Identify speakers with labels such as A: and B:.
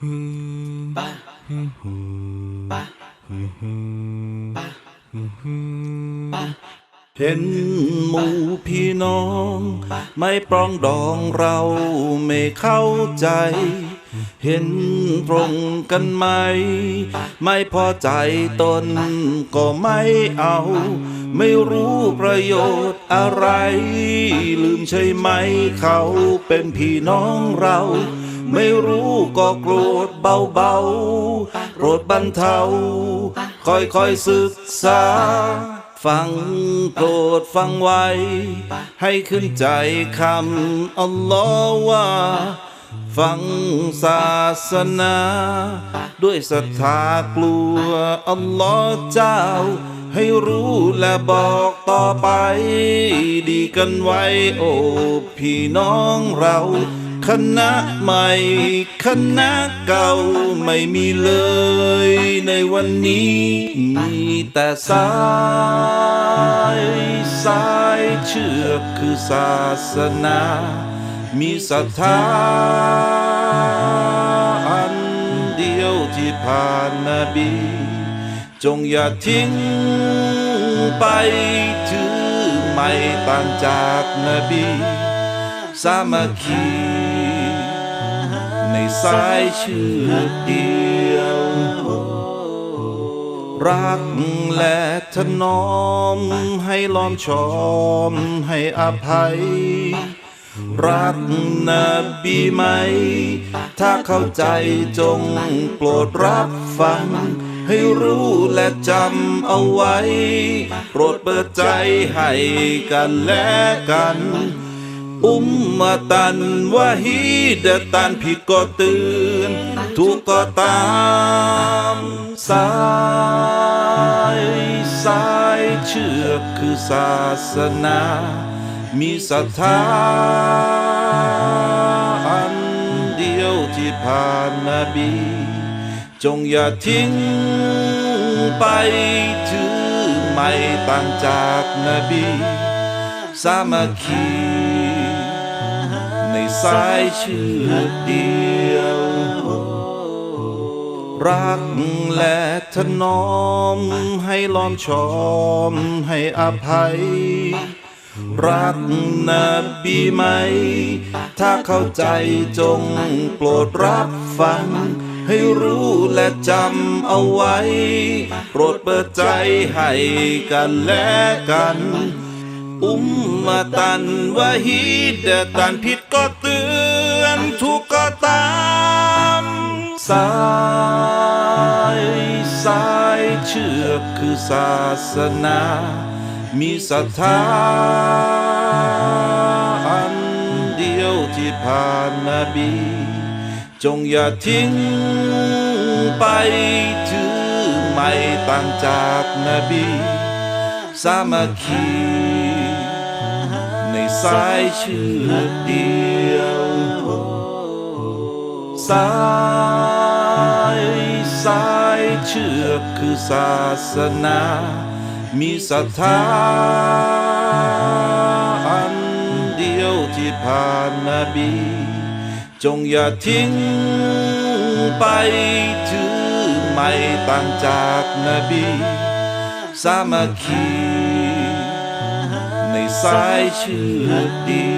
A: เห็นหมู่พี่น้อง ไม่ปรองดองเราไม่เข้าใจ เห็นตรงกันไหม ไม่พอใจตนก็ไม่เอา ไม่รู้ประโยชน์อะไร ลืมใช่ไหมเขาเป็นพี่น้องเรา ไม่รู้ก็โกรธเบาๆโกรธบรรเทา ค่อยๆศึกษา ฟังโปรดฟังไว้ ให้ขึ้นใจคำอัลลอฮ์ว่า ฟังศาสนา ด้วยศรัทธากลัวอัลลอฮ์เจ้าให้รู้และบอกต่อไป ดีกันไว้ โอ้พี่น้องเรา คณะใหม่ คณะเก่าไม่มีเลย ในวันนี้มีแต่สาย สายเชือกคือศาสนา มีศรัทธาอันเดียวที่ผ่านนบี จงอย่าทิ้งไปถือไม่ต่างจากนบีสามัคคี ในสายเชือเดียว รักและถนอม ให้ล้อมชอมให้อภัย รักนบีไหม ถ้าเข้าใจจงโปรดรับฟัง ให้รู้และจำเอาไว้ โปรดเปิดใจให้กันและกัน อุมมาตันวะฮีดะตันผิดก็เตือนถูกก็ตามสายสายเชือกคือศาสนา มีศรัทธาอันเดียวที่ผ่านนบี จงอย่าทิ้งไปถือไม่ต่างจากนบี สามัคคีใน สายเชือกเดียว รักและถนอม ให้ล้อมชอมให้อภัย รักนบีไหม ถ้าเข้าใจจงโปรดรับฟัง ให้รู้และจำเอาไว้ โปรดเปิดใจให้กันและกัน อุมมาตันวะฮีดตันผิดก็เตือนถูกก็ตามสายสายเชือกคือศาสนา มีศรัทธาอันเดียวที่ผ่านนบี จงอย่าทิ้งไปถือไม่ต่างจากนบี สามัคคี สายเชือกเดียว สายสายเชือกคือศาสนา มีศรัทธาอันเดียวที่ผ่านนบี จงอย่าทิ้งไปถือไม่ต่างจากนบี สามัคคี ในสายเชือกเดี